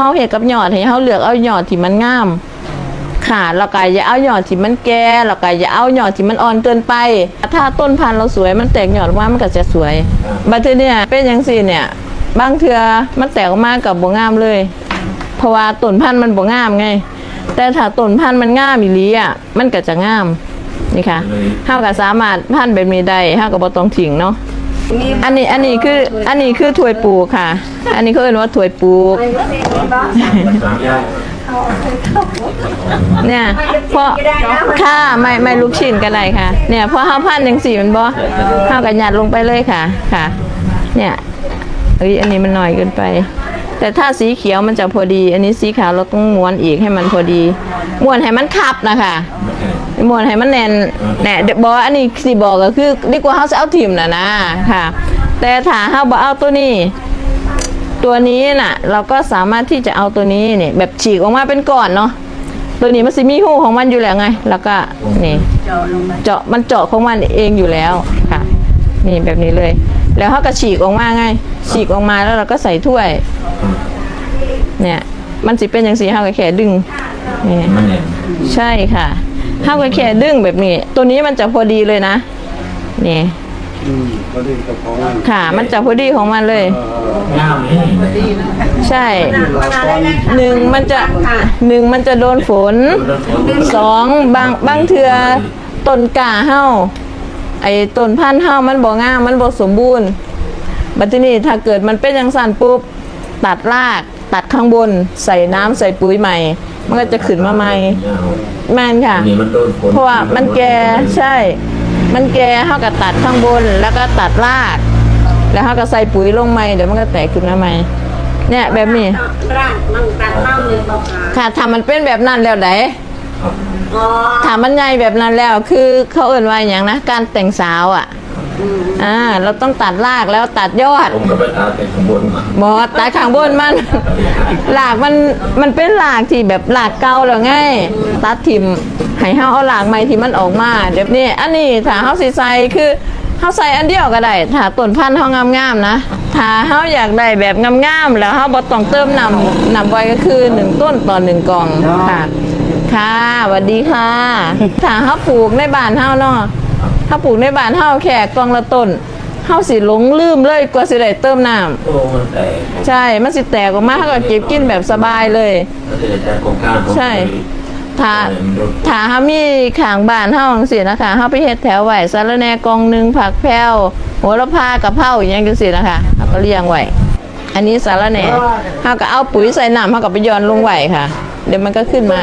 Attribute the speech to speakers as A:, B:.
A: เฮาเฮ็ดกับหยอดให้เฮาเลือกเอาหยอดที่มันงาม ค่ะแล้วก็อย่าเอาหยอดที่มันแก่แล้วก็อย่าเอาหยอดที่มันอ่อนเกินไป ถ้าต้นพันธุ์เราสวยมันแตกหยอดออกมามันก็จะสวยบัดเนี่ยเป็นจังซี่เนี่ย บางเทื่อมันแตกออกมากับบ่งามเลย เพราะว่าต้นพันธุ์มันบ่งามไง แต่ถ้าต้นพันธุ์มันงามอีหลีอะมันก็จะงามนี่ค่ะเฮาก็สามารถพันธุ์แบบนี้ได้เฮาก็บ่ต้องทิ้งเนาะ อันนี้อันนี้คืออันนี้คือถ้วยปลูกค่ะ อันนี้เขาเรียกว่าถ้วยปลูกเนี่ยเพราะค่ะไม่ไม่ลูกชิ้นก็ได้ค่ะ เนี่ยเพราะห้าพันยังสี่มันบ่ห้ากันหยัดลงไปเลยค่ะค่ะ เนี่ยเอ้ยอันนี้มันหน่อยเกินไป แต่ถ้าสีเขียวมันจะพอดี อันนี้สีขาวเราต้องม้วนอีกให้มันพอดีม้วนให้มันคับนะคะ ม้วนให้มันแน่นแน่เดี๋ยวบอกว่าอันนี้สิบอกก็คือดีกว่าเขาจะเอาทิมนะนะค่ะ แต่ถ้าเขาบอกเอาตัวนี้ ตัวนี้น่ะ เราก็สามารถที่จะเอาตัวนี้เนี่ยแบบฉีกออกมาเป็นก้อนเนาะตัวนี้มันสิมีหูของมันอยู่แล้วไง แล้วก็นี่เจาะมันเจาะของมันเองอยู่แล้วค่ะ นี่แบบนี้เลย แล้วเขาก็ฉีกออกมาไง ฉีกออกมาแล้วเราก็ใส่ถ้วย เนี่ย มันสิเป็นอย่างสีเขาก็แค่ดึงนี่
B: มันเนี่ย
A: ใช่ค่ะ เขาก็แค่ดึงแบบนี้ ตัวนี้มันจะพอดีเลยนะ นี่
C: อืมก็ได้กับของมัน
A: ค่ะ มันจะพอดีของมันเลย
B: งามนี่
A: ใช่ หนึ่งมันจะหนึ่งมันจะโดนฝน สองบางบางเทือต้นกาเฮาไอ้ต้นพันธุ์เฮามันบ่งามมันบ่สมบูรณ์ บัดทีนี้ถ้าเกิดมันเป็นอย่างสั่นปุ๊บ ตัดราก ตัดข้างบนใส่น้ำใส่ปุ๋ยใหม่ มันก็จะขึ้นมาใหม่แม่นค่ะ
B: นี่มันโดนฝน
A: เพราะว่ามันแก่ใช่ มันแก่เฮาก็ตัดข้างบนแล้วก็ตัดราก แล้วเฮาก็ใส่ปุ๋ยลงใหม่เดี๋ยวมันก็แตกขึ้นมาใหม่ เนี่ยแบบนี้
D: รากมั่งตัดมั่งเลยบอกค่ะ
A: ค่ะถ้ามันเป็นแบบนั้นแล้วได
D: อ๋อ
A: ถ้ามันใหญ่แบบนั้นแล้วคือเขาเอ่นว่าอย่างนะ การแต่งสาวอะ อ่าเราต้องตัดรากแล้วตัดยอด
B: ผมกับไปตาเป็นขบวนมา
A: บอตัดข้างบนมันหลากมันมันเป็นหลากที่แบบหลากเก่าแล้วไงตัดทิมให้เฮาเอาหลากใหม่ที่มันออกมาเดี๋ยวนี้อันนี้ถ้าเฮาสิใส่คือเฮาใส่อันเดียวก็ได้ถ้าต้นพันธุ์เฮางามๆนะถ้าเฮาอยากได้แบบงามๆแล้วเฮาบ่ต้องเติมน้ำน้ำไว้ก็คือหนึ่งต้นต่อหนึ่งกล่องค่ะ ค่ะสวัสดีค่ะ ถ้าเฮาปลูกในบ้านเฮาเนาะ ถ้าปลูกในบ้านเฮาแค่กล่องละต้นเฮาสิหลงลืมเลยกว่าสิได้เติมน้ำ
B: โอ้มันแตก
A: ใช่ มันสิแตกออกมาเขาก็เก็บกินแบบสบายเลย
B: แล้วเดี๋ยวจะโครงการผม
A: ใช่ ถ้าถ้าเฮามีขางบ้านเฮาจังซี่นะคะเฮาไปเฮ็ดแถวไว้สะระแหน่กองหนึงผักแพรวโหระพากะเพราอย่างจังซี่นะคะเฮาก็เลี้ยงไว้อันนี้สะระแหน่เฮาก็เอาปุ๋ยใส่น้ำเฮาก็ไปหย้อนลงไว้ค่ะ เดี๋ยวมันก็ขึ้นมา